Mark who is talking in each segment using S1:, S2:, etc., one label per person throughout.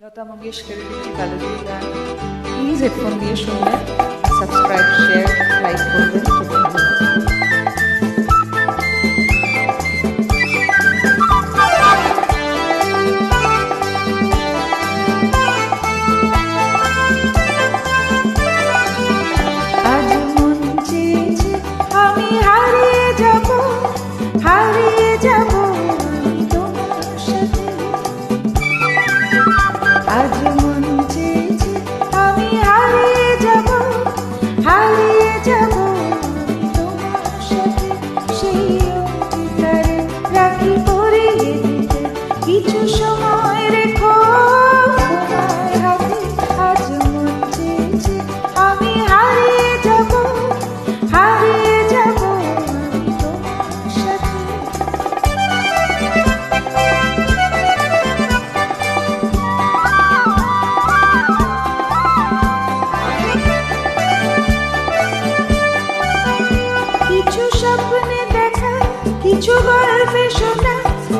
S1: लता मंगेशकर की melody please headphone दिए show में सब्सक्राइब शेयर लाइक कर কিছু গল্পে শোনা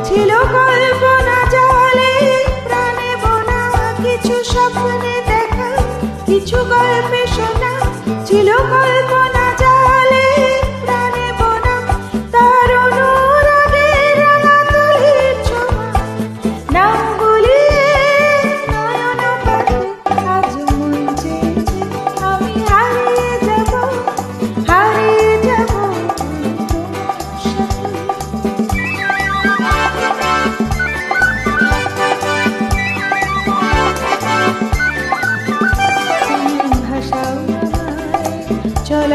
S1: ছিল কল্পনা জলে, প্রাণে বোনা কিছু স্বপ্নে দেখা, কিছু গল্পে শোনা ছিল কল্পনা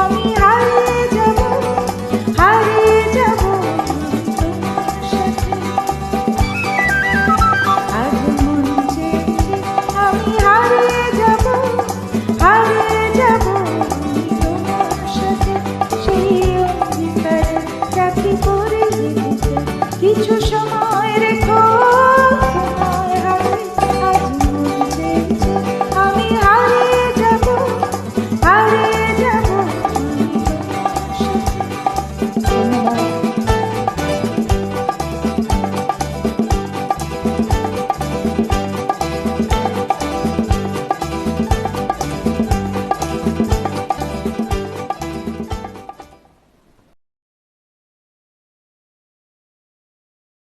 S1: Tommy, how?